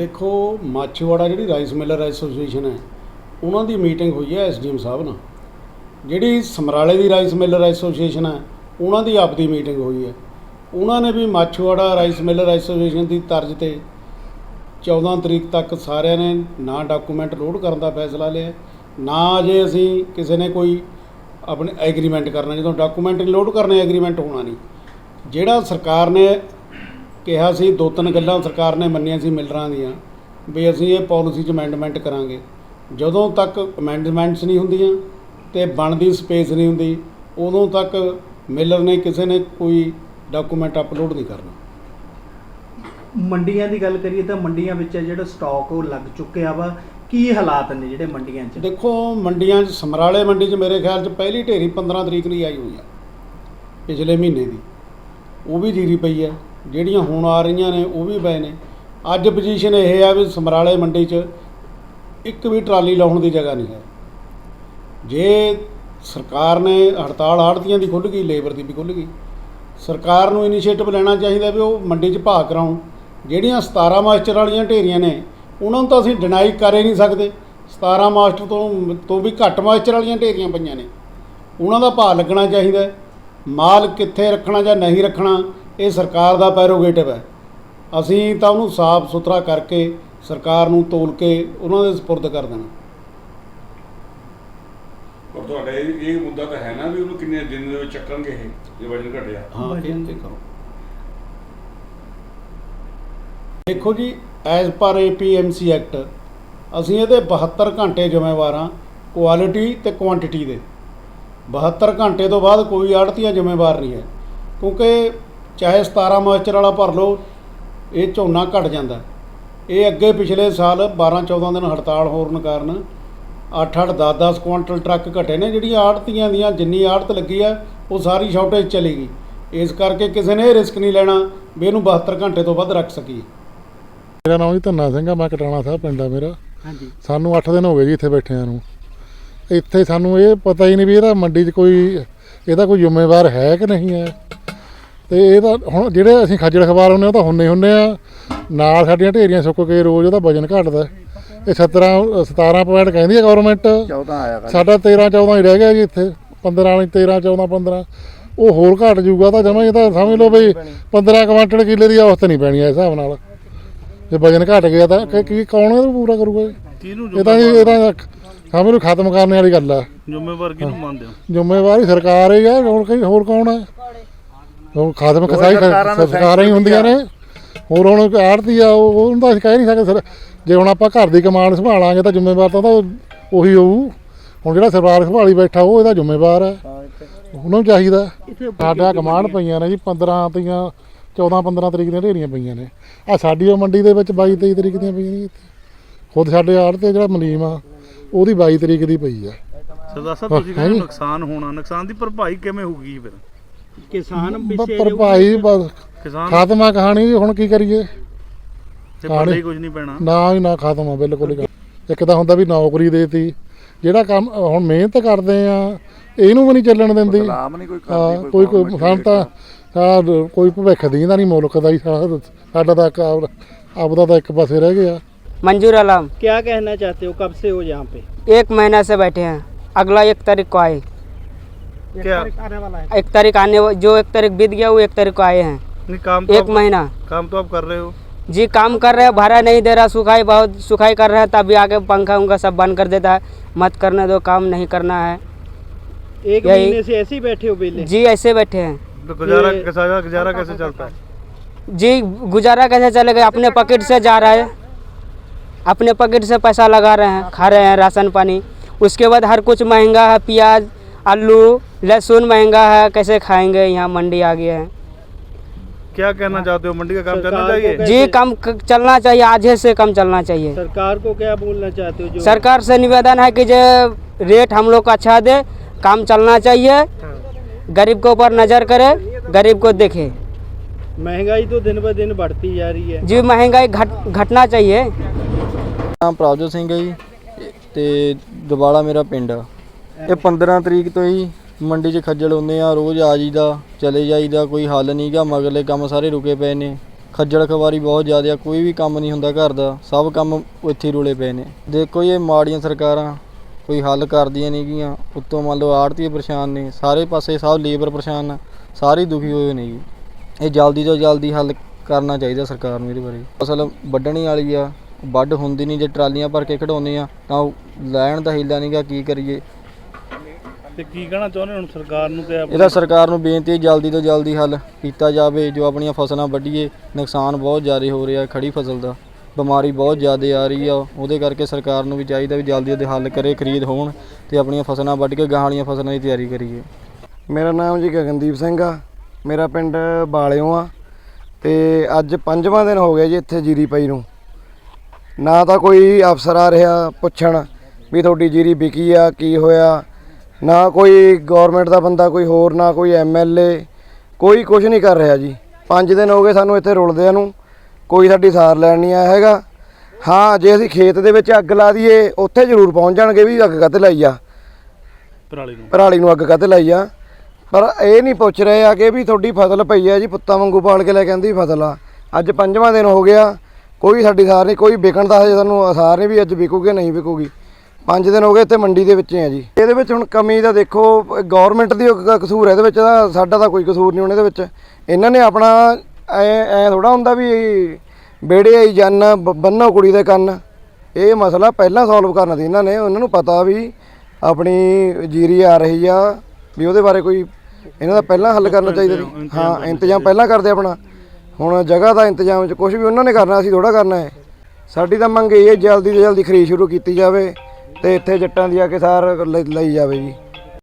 ਦੇਖੋ, ਮਾਛੀਵਾੜਾ ਜਿਹੜੀ rice miller association ਹੈ, ਉਹਨਾਂ ਦੀ ਮੀਟਿੰਗ ਹੋਈ ਹੈ ਐਸਡੀਐਮ ਸਾਹਿਬ ਨਾਲ। ਜਿਹੜੀ ਸਮਰਾਲੇ ਦੀ ਰਾਈਸ ਮਿਲਰ ਐਸੋਸੀਏਸ਼ਨ ਹੈ, ਉਹਨਾਂ ਦੀ ਆਪਦੀ ਮੀਟਿੰਗ ਹੋਈ ਹੈ। ਉਹਨਾਂ ਨੇ ਵੀ ਮਾਛੀਵਾੜਾ ਰਾਈਸ ਮਿਲਰ ਐਸੋਸੀਏਸ਼ਨ ਦੀ ਤਰਜ਼ ਤੇ 14 ਤਰੀਕ ਤੱਕ ਸਾਰਿਆਂ ਨੇ ਨਾ ਡਾਕੂਮੈਂਟ ਲੋਡ ਕਰਨ ਦਾ ਫੈਸਲਾ ਲਿਆ ਨਾ ਅਜੇ ਅਸੀਂ ਕਿਸੇ ਨੇ ਕੋਈ ਆਪਣੇ ਐਗਰੀਮੈਂਟ ਕਰਨਾ, ਜਦੋਂ ਡਾਕੂਮੈਂਟ ਲੋਡ ਕਰਨੇ ਐਗਰੀਮੈਂਟ ਹੋਣਾ ਨਹੀਂ। ਜਿਹੜਾ ਸਰਕਾਰ ਨੇ ਕਿਹਾ ਸੀ ਦੋ ਤਿੰਨ ਗੱਲਾਂ ਸਰਕਾਰ ਨੇ ਮੰਨੀਆਂ ਸੀ ਮਿਲਰਾਂ ਦੀਆਂ ਵੀ ਅਸੀਂ ਇਹ ਪਾਲਿਸੀ 'ਚ ਅਮੈਂਡਮੈਂਟ ਕਰਾਂਗੇ। ਜਦੋਂ ਤੱਕ ਅਮੈਂਡਮੈਂਟਸ ਨਹੀਂ ਹੁੰਦੀਆਂ ਤੇ ਬਣਦੀ ਸਪੇਸ ਨਹੀਂ ਹੁੰਦੀ ਉਦੋਂ ਤੱਕ ਮਿਲਰ ਨੇ ਕਿਸੇ ਨੇ ਕੋਈ ਡਾਕੂਮੈਂਟ ਅਪਲੋਡ ਨਹੀਂ ਕਰਨਾ। ਮੰਡੀਆਂ ਦੀ ਗੱਲ ਕਰੀਏ ਤਾਂ ਮੰਡੀਆਂ ਵਿੱਚ ਜਿਹੜਾ ਸਟਾਕ ਉਹ ਲੱਗ ਚੁੱਕਿਆ ਵਾ ਕੀ ਹਾਲਾਤ ਨੇ ਜਿਹੜੇ ਮੰਡੀਆਂ 'ਚ? ਦੇਖੋ ਮੰਡੀਆਂ 'ਚ ਸਮਰਾਲੇ ਮੰਡੀ 'ਚ ਮੇਰੇ ਖਿਆਲ 'ਚ ਪਹਿਲੀ ਢੇਰੀ 15 ਤਰੀਕ ਨੂੰ ਆਈ ਹੋਈ ਆ ਪਿਛਲੇ ਮਹੀਨੇ ਦੀ। ਉਹ ਵੀ ਜੀਰੀ ਪਈ ਹੈ ਜਿਹੜੀਆਂ ਹੁਣ ਆ ਰਹੀਆਂ ਨੇ, ਉਹ ਵੀ ਪਏ ਨੇ। ਅੱਜ ਪੋਜੀਸ਼ਨ ਇਹ ਆ ਵੀ ਸਮਰਾਲੇ ਮੰਡੀ 'ਚ ਇੱਕ ਵੀ ਟਰਾਲੀ ਲਾਉਣ ਦੀ ਜਗ੍ਹਾ ਨਹੀਂ ਹੈ। ਜੇ ਸਰਕਾਰ ਨੇ ਹੜਤਾਲ ਆੜਤੀਆਂ ਦੀ ਖੁੱਲ੍ਹ ਗਈ, ਲੇਬਰ ਦੀ ਵੀ ਖੁੱਲ੍ਹ ਗਈ, ਸਰਕਾਰ ਨੂੰ ਇਨੀਸ਼ੀਏਟਿਵ ਲੈਣਾ ਚਾਹੀਦਾ ਵੀ ਉਹ ਮੰਡੀ 'ਚ ਭਾਅ ਕਰਾਉਣ। ਜਿਹੜੀਆਂ 17 ਮਾਸਟਰ ਵਾਲੀਆਂ ਢੇਰੀਆਂ ਨੇ, ਉਹਨਾਂ ਨੂੰ ਤਾਂ ਅਸੀਂ ਡਿਨਾਈ ਕਰ ਹੀ ਨਹੀਂ ਸਕਦੇ। 17 ਮਾਸਟਰ ਤੋਂ ਤੋਂ ਵੀ ਘੱਟ ਮਾਸਟਰ ਵਾਲੀਆਂ ਢੇਰੀਆਂ ਪਈਆਂ ਨੇ। ਉਹਨਾਂ ਦਾ ਭਾਅ ਲੱਗਣਾ ਚਾਹੀਦਾ। ਮਾਲ ਕਿੱਥੇ ਰੱਖਣਾ ਜਾਂ ਨਹੀਂ ਰੱਖਣਾ ਇਹ ਸਰਕਾਰ ਦਾ ਪੈਰੋਗੇਟਿਵ ਹੈ। ਅਸੀਂ ਤਾਂ ਉਹਨੂੰ ਸਾਫ਼ ਸੁਥਰਾ ਕਰਕੇ ਸਰਕਾਰ ਨੂੰ ਤੋਲ ਕੇ ਉਹਨਾਂ ਦੇ ਸਪੁਰਦ ਕਰ ਦੇਣਾ। ਪਰ ਤੁਹਾਡਾ ਇਹ ਇਹ ਮੁੱਦਾ ਤਾਂ ਹੈ ਨਾ ਵੀ ਉਹਨੂੰ ਕਿੰਨੇ ਦਿਨ ਦੇ ਵਿੱਚ ਚੱਕਣਗੇ ਇਹ ਜੇ ਵਜਨ ਘਟਿਆ। ਹਾਂ ਇਹ ਵਜਨ- ਤੇ ਕਰੋ ਦੇਖੋ ਜੀ ਐਜ਼ ਪਰ ਏਪੀਐਮਸੀ ਐਕਟ ਅਸੀਂ ਇਹਦੇ 72 ਘੰਟੇ ਜ਼ਿੰਮੇਵਾਰ ਹਾਂ ਕੁਆਲਿਟੀ ਤੇ ਕੁਆਂਟੀਟੀ ਦੇ। 72 ਘੰਟੇ ਤੋਂ ਬਾਅਦ ਕੋਈ ਆੜਤੀਆਂ ਜ਼ਿੰਮੇਵਾਰ ਨਹੀਂ ਹੈ। ਕਿਉਂਕਿ ਚਾਹੇ 17 ਮਾਸਟਰ ਵਾਲਾ ਭਰ ਲਓ ਇਹ ਝੋਨਾ ਘਟ ਜਾਂਦਾ। ਇਹ ਅੱਗੇ ਪਿਛਲੇ ਸਾਲ 12 14 ਦਿਨ ਹੜਤਾਲ ਹੋਣ ਕਾਰਨ 8-8 10-10 ਕੁਆਂਟਲ ਟਰੱਕ ਘਟੇ ਨੇ ਜਿਹੜੀਆਂ ਆੜਤੀਆਂ ਦੀਆਂ ਜਿੰਨੀ ਆੜਤ ਲੱਗੀ ਆ ਉਹ ਸਾਰੀ ਸ਼ਾਰਟੇਜ ਚਲੀ ਗਈ। ਇਸ ਕਰਕੇ ਕਿਸੇ ਨੇ ਇਹ ਰਿਸਕ ਨਹੀਂ ਲੈਣਾ ਵੀ ਇਹਨੂੰ 72 ਘੰਟੇ ਤੋਂ ਵੱਧ ਰੱਖ ਸਕੀਏ। ਮੇਰਾ ਨਾਮ ਜੀ ਧੰਨਾ ਸਿੰਘ ਆ ਮੈਂ ਕਟਾਣਾ ਸਾਹਿਬ ਪਿੰਡ ਆ ਮੇਰਾ। ਹਾਂਜੀ। ਸਾਨੂੰ 8 ਦਿਨ ਹੋ ਗਏ ਜੀ ਇੱਥੇ ਬੈਠਿਆਂ ਨੂੰ। ਇੱਥੇ ਸਾਨੂੰ ਇਹ ਪਤਾ ਹੀ ਨਹੀਂ ਵੀ ਇਹਦਾ ਮੰਡੀ 'ਚ ਕੋਈ ਇਹਦਾ ਕੋਈ ਜ਼ਿੰਮੇਵਾਰ ਹੈ ਕਿ ਨਹੀਂ ਹੈ? ਤੇ ਇਹ ਤਾਂ ਹੁਣ ਜਿਹੜੇ ਅਸੀਂ ਖੱਜਲ ਖਵਾਰ ਹੁੰਨੇ ਉਹ ਤਾਂ ਹੁੰਨੇ ਹੁੰਨੇ ਆ। ਨਾਲ ਸਾਡੀਆਂ ਢੇਰੀਆਂ ਸੁੱਕ ਕੇ ਰੋਜ਼ ਉਹਦਾ ਵਜਨ ਘਟਦਾ। ਇਹ 17 17 ਪੁਆਇੰਟ ਕਹਿੰਦੀ ਹੈ ਗਵਰਨਮੈਂਟ 14 ਆਇਆ ਸਾਡਾ 13 14 ਹੀ ਰਹਿ ਗਿਆ ਜੀ ਇੱਥੇ। 15 ਵਾਲੀ 13 14 15 ਉਹ ਹੋਰ ਘਟ ਜਾਊਗਾ ਤਾਂ ਜਮਾ ਇਹ ਤਾਂ ਸਮਝ ਲਓ ਬਈ 15 ਕੁਆਂਟਲ ਕਿੱਲੇ ਦੀ ਔਸਤ ਨਹੀਂ ਪੈਣੀ ਇਸ ਹਿਸਾਬ ਨਾਲ। ਜੇ ਵਜਨ ਘਟ ਗਿਆ ਤਾਂ ਕਿ- ਕੀ ਕੌਣ ਇਹਨੂੰ ਪੂਰਾ ਕਰੂਗਾ ਇਹ? ਕਿਹਨੂੰ ਇਹ ਤਾਂ ਜੀ ਇਹ ਤਾਂ ਸਮਝ ਲਓ ਖਤਮ ਕਰਨ ਵਾਲੀ ਗੱਲ ਆ। ਜ਼ਿੰਮੇਵਾਰ ਕਿਹਨੂੰ ਮੰਨਦੇ ਹੋ? ਜ਼ਿੰਮੇਵਾਰੀ ਸਰਕਾਰ ਹੀ ਆ ਹੋਰ ਕੋਈ ਹੋਰ ਕੌਣ ਹੈ ਉਹ ਖਤਮ ਖਸਾਈ ਸਰਕਾਰਾਂ ਹੀ ਹੁੰਦੀਆਂ ਨੇ। ਹੋਰ ਹੁਣ ਆੜਤੀ ਆ ਉਹ ਉਹਨੂੰ ਤਾਂ ਅਸੀਂ ਕਹਿ ਨਹੀਂ ਸਕਦੇ ਸਰ। ਜੇ ਹੁਣ ਆਪਾਂ ਘਰ ਦੀ ਕਮਾਂਡ ਸੰਭਾਲਾਂਗੇ ਤਾਂ ਜ਼ਿੰਮੇਵਾਰ ਤਾਂ ਉਹਦਾ ਉਹੀ ਹੋਊ। ਹੁਣ ਜਿਹੜਾ ਸਰਕਾਰ ਸੰਭਾਲੀ ਬੈਠਾ ਉਹ ਇਹਦਾ ਜ਼ਿੰਮੇਵਾਰ ਹੈ। ਉਹਨਾਂ ਨੂੰ ਚਾਹੀਦਾ। ਸਾਡਾ ਕਮਾਂਡ ਪਈਆਂ ਨੇ ਜੀ 15 ਤੀਆਂ 14 15 ਤਰੀਕ ਦੀਆਂ ਢੇਰੀਆਂ ਪਈਆਂ ਨੇ। ਆ ਸਾਡੀ ਉਹ ਮੰਡੀ ਦੇ ਵਿੱਚ 22 23 ਤਰੀਕ ਦੀਆਂ ਪਈਆਂ ਨੇ। ਖੁਦ ਸਾਡੇ ਆੜ ਤੇ ਜਿਹੜਾ ਮਲੀਮ ਆ ਉਹਦੀ 22 ਤਰੀਕ ਦੀ ਪਈ ਆ। ਸਰਦਾਰ ਸਾਹਿਬ ਤੁਸੀਂ ਕਹਿੰਦੇ। ਨੁਕਸਾਨ ਹੋਣਾ। ਨੁਕਸਾਨ ਦੀ ਭਰਪਾਈ ਕਿਵੇਂ ਹੋਊਗੀ ਫਿਰ? ਕਿਸਾਨ ਬ- ਪਿੱਛੇ ਪਰ ਭਾਈ ਬਸ ਕਿਸਾਨ ਖਾਤਮਾ ਕਹਾਣੀ ਜੀ, ਹੁਣ ਕੀ ਕਰੀਏ ਤੇ ਕਹਾਣੀ- ਪੱਲੇ ਹੀ ਕੁਝ ਨਹੀਂ ਪੈਣਾ ਨਾ ਹੀ ਨਾ ਖਤਮ ਆ ਬਿਲਕੁਲ ਹੀ ਇੱਕ ਤਾਂ ਹੁੰਦਾ ਵੀ ਨੌਕਰੀ ਦੇਤੀ ਜਿਹੜਾ ਕੰਮ ਹੁਣ ਮਿਹਨਤ ਕਰਦੇ ਆ ਇਹਨੂੰ ਵੀ ਨਹੀਂ ਚੱਲਣ ਦਿੰਦੀ ਗੁਲਾਮ ਨਹੀਂ ਕੋਈ ਹਾਂ, ਕਰਦੀ ਕੋਈ ਕੋਈ ਸਾਨੂੰ ਤਾਂ ਆਹ ਕੋਈ ਭਵਿੱਖ ਦੀਂਦਾ ਨਹੀਂ ਮੁਲਕ ਦਾ ਹੀ ਸਾ- ਸਾਡਾ ਤਾਂ ਇੱਕ ਆਪ- ਆਪਦਾ ਤਾਂ ਇੱਕ ਪਾਸੇ ਰਹਿ ਗਿਆ मंजूर आलम क्या कहना चाहते हो कब से हो यहाँ पे एक महीना से बैठे हैं अगला एक तारीख को आए क्या? आने वाला है। एक तारीख आने जो एक तारीख बीत गया वो एक तारीख को आए हैं। नहीं काम तो एक महीना। काम तो आप कर रहे हो। जी काम कर रहे हैं भाड़ा नहीं दे रहा सुखाई बहुत सुखाई कर रहा है तभी आके पंखा उनका सब बंद कर देता है। मत करने दो काम नहीं करना है। एक महीने से ऐसे ही बैठे हो बेले जी ऐसे बैठे हैं। तो गुजारा गुजारा गुजारा कैसे चलता है? जी गुजारा कैसे चलेगा? अपने पॉकेट से जा रहा है। अपने पॉकेट से पैसा लगा रहे हैं खा रहे हैं राशन पानी। उसके बाद हर कुछ महँगा है प्याज आलू लहसुन महंगा है कैसे खाएंगे यहाँ मंडी आ गए हैं क्या कहना चाहते हो मंडी का काम चलना सरकार को चाहिए कैसे- जी कम क- चलना चाहिए आज ही से कम चलना चाहिए सरकार को क्या बोलना चाहते हो जो सरकार से निवेदन है कि जो रेट हम लोग को अच्छा दे काम चलना चाहिए गरीब के ऊपर नज़र करे गरीब को देखे महंगाई तो दिन ब दिन बढ़ती जा रही है जी महंगाई घट घटना चाहिए ਨਾਮ ਪ੍ਰਭਜੋਤ ਸਿੰਘ ਹੈ ਜੀ ਤੇ ਦਵਾਲਾ ਮੇਰਾ ਪਿੰਡ ਆ। ਇਹ 15 ਤਰੀਕ ਤੋਂ ਹੀ ਮੰਡੀ 'ਚ ਖੱਜਲ ਹੁੰਦੇ ਆ ਰੋਜ਼ ਆ ਜੀਦਾ ਚਲੇ ਜਾਈਦਾ ਕੋਈ ਹੱਲ ਨਹੀਂਗਾ ਮਗਰਲੇ ਕੰਮ ਸਾਰੇ ਰੁਕੇ ਪਏ ਨੇ। ਖੱਜਲ ਖਵਾਰੀ ਬਹੁਤ ਜ਼ਿਆਦਾ ਆ ਕੋਈ ਵੀ ਕੰਮ ਨਹੀਂ ਹੁੰਦਾ ਘਰ ਦਾ ਸਭ ਕੰਮ ਇੱਥੇ ਹੀ ਰੁਲੇ ਪਏ ਨੇ। ਦੇਖੋ ਜੀ, ਇਹ ਮਾੜੀਆਂ ਸਰਕਾਰਾਂ ਕੋਈ ਹੱਲ ਕਰਦੀਆਂ ਨਹੀਂ ਗੀਆਂ ਉੱਤੋਂ ਮੰਨ ਲਓ ਆੜਤੀ ਪਰੇਸ਼ਾਨ ਨੇ ਸਾਰੇ ਪਾਸੇ ਸਭ ਲੇਬਰ ਪਰੇਸ਼ਾਨ ਸਾਰੇ ਦੁਖੀ ਹੋਏ ਨੇ ਜੀ। ਇਹ ਜਲਦੀ ਤੋਂ ਜਲਦੀ ਹੱਲ ਕਰਨਾ ਚਾਹੀਦਾ ਸਰਕਾਰ ਨੂੰ ਇਹਦੇ ਬਾਰੇ। ਫਸਲ ਵੱਢਣੀ ਵਾਲੀ ਆ ਵੱਢ ਹੁੰਦੀ ਨਹੀਂ ਜੇ ਟਰਾਲੀਆਂ ਭਰ ਕੇ ਖੜਾਉਂਦੇ ਆ ਤਾਂ ਉਹ ਲੈਣ ਦਾ ਹੀਲਾ ਨਹੀਂਗਾ ਕੀ ਕਰੀਏ? ਤੇ ਕੀ ਕਹਿਣਾ ਚਾਹੁੰਦੇ ਹੁਣ ਸਰਕਾਰ ਨੂੰ ਤੇ ਆਪ- ਇਹਦਾ ਸਰਕਾਰ ਨੂੰ ਬੇਨਤੀ ਹੈ ਜਲਦੀ ਤੋਂ ਜਲਦੀ ਹੱਲ ਕੀਤਾ ਜਾਵੇ ਜੋ ਆਪਣੀਆਂ ਫਸਲਾਂ ਵੱਢੀਏ ਨੁਕਸਾਨ ਬਹੁਤ ਜ਼ਿਆਦਾ ਹੋ ਰਿਹਾ ਖੜੀ ਫਸਲ ਦਾ ਬਿਮਾਰੀ ਬਹੁਤ ਜ਼ਿਆਦਾ ਆ ਰਹੀ ਆ ਉਹਦੇ ਕਰਕੇ ਸਰਕਾਰ ਨੂੰ ਵੀ ਚਾਹੀਦਾ ਵੀ ਜਲਦੀ ਉਹਦੇ ਹੱਲ ਕਰੇ ਖਰੀਦ ਹੋਣ ਤੇ ਆਪਣੀਆਂ ਫਸਲਾਂ ਵੱਢ ਕੇ ਗਾਹਾਂ ਵਾਲੀਆਂ ਫਸਲਾਂ ਦੀ ਤਿਆਰੀ ਕਰੀਏ। ਮੇਰਾ ਨਾਮ ਜੀ ਗਗਨਦੀਪ ਸਿੰਘ ਆ ਮੇਰਾ ਪਿੰਡ ਬਾਲਿਓ ਆ ਤੇ ਅੱਜ ਪੰਜਵਾਂ ਦਿਨ ਹੋ ਗਿਆ ਜੀ ਇੱਥੇ ਜੀਰੀ ਪਈ ਨੂੰ। ਨਾ ਤਾਂ ਕੋਈ ਅਫਸਰ ਆ ਰਿਹਾ ਪੁੱਛਣ ਵੀ ਤੁਹਾਡੀ ਜੀਰੀ ਵਿਕੀ ਆ ਕੀ ਹੋਇਆ ਨਾ ਕੋਈ ਗਵਰਨਮੈਂਟ ਦਾ ਬੰਦਾ ਕੋਈ ਹੋਰ ਨਾ ਕੋਈ ਐਮਐਲਏ ਕੋਈ ਕੁਝ ਨਹੀਂ ਕਰ ਰਿਹਾ ਜੀ। ਪੰਜ ਦਿਨ ਹੋ ਗਏ ਸਾਨੂੰ ਇੱਥੇ ਰੁਲਦਿਆਂ ਨੂੰ ਕੋਈ ਸਾਡੀ ਸਾਰ ਲੈਣ ਨਹੀਂ ਆਇਆ ਹੈਗਾ। ਹਾਂ ਜੇ ਅਸੀਂ ਖੇਤ ਦੇ ਵਿੱਚ ਅੱਗ ਲਾ ਦਈਏ ਉੱਥੇ ਜ਼ਰੂਰ ਪਹੁੰਚ ਜਾਣਗੇ ਵੀ ਅੱਗ ਕਾਤੇ ਲਾਈ ਆ। ਪਰਾਲੀ ਨੂੰ। ਪਰਾਲੀ ਨੂੰ ਅੱਗ ਕਾਤੇ ਲਾਈ ਆ। ਪਰ ਇਹ ਨਹੀਂ ਪੁੱਛ ਰਹੇ ਆ ਕਿ ਵੀ ਤੁਹਾਡੀ ਫਸਲ ਪਈ ਆ ਜੀ ਪੁੱਤਾਂ ਵਾਂਗੂ ਪਾਲ ਕੇ ਲੈ ਕੇ ਆਂਦੀ ਫਸਲ ਆ। ਅੱਜ ਪੰਜਵਾਂ ਦਿਨ ਹੋ ਗਿਆ ਕੋਈ ਸਾਡੀ ਸਾਰ ਨਹੀਂ ਕੋਈ ਵਿਕਣ ਦਾ ਹਜੇ ਸਾਨੂੰ ਆਸਾਰ ਨਹੀਂ ਵੀ ਅੱਜ ਵਿਕੂਗੀ ਨਹੀਂ ਵਿਕੂਗੀ। ਪੰਜ ਦਿਨ ਹੋ ਗਏ ਤੇ ਮੰਡੀ ਦੇ ਵਿੱਚ ਆ ਜੀ। ਇਹਦੇ ਵਿੱਚ ਹੁਣ ਕਮੀ ਤਾਂ ਦੇਖੋ ਗਵਰਨਮੈਂਟ ਦੀ ਕਸੂਰ ਹੈ ਇਹਦੇ ਵਿੱਚ ਤਾਂ ਸਾਡਾ ਤਾਂ ਕੋਈ ਕਸੂਰ ਨਹੀਂ ਹੁਣ ਇਹਦੇ ਵਿੱਚ। ਇਹਨਾਂ ਨੇ ਆਪਣਾ ਐ ਐ ਥੋੜਾ ਹੁੰਦਾ ਵੀ ਬੇੜੇ ਆਈ ਜਨ ਬੰਨੋ ਕੁੜੀ ਦੇ ਕੰਨ। ਇਹ ਮਸਲਾ ਪਹਿਲਾਂ ਸੋਲਵ ਕਰਨਾ ਸੀ ਇਹਨਾਂ ਨੇ। ਉਹਨਾਂ ਨੂੰ ਪਤਾ ਵੀ ਆਪਣੀ ਜੀਰੀ ਆ ਰਹੀ ਆ ਵੀ ਉਹਦੇ ਬਾਰੇ ਕੋਈ ਇਹਨਾਂ ਦਾ ਪਹਿਲਾਂ ਹੱਲ ਕਰਨਾ ਚਾਹੀਦਾ ਸੀ। ਹਾਂ ਇੰਤਜ਼ਾਮ ਪਹਿਲਾਂ ਕਰਦੇ ਆਪਣਾ। ਹੁਣ ਜਗ੍ਹਾ ਦਾ ਇੰਤਜ਼ਾਮ ਚ ਕੁਝ ਵੀ ਉਹਨਾਂ ਨੇ ਕਰਨਾ ਅਸੀਂ ਥੋੜਾ ਕਰਨਾ ਹੈ। ਸਾਡੀ ਤਾਂ ਮੰਗ ਇਹ ਹੈ ਜਲਦੀ ਤੋਂ ਜਲਦੀ ਖਰੀਦ ਸ਼ੁਰੂ ਕੀਤੀ ਜਾਵੇ। ਤੇ ਇੱਥੇ ਜੱਟਾਂ ਦੀ ਆ ਕੇ ਸਾਰ ਲ ਲਈ ਜਾਵੇ ਜੀ।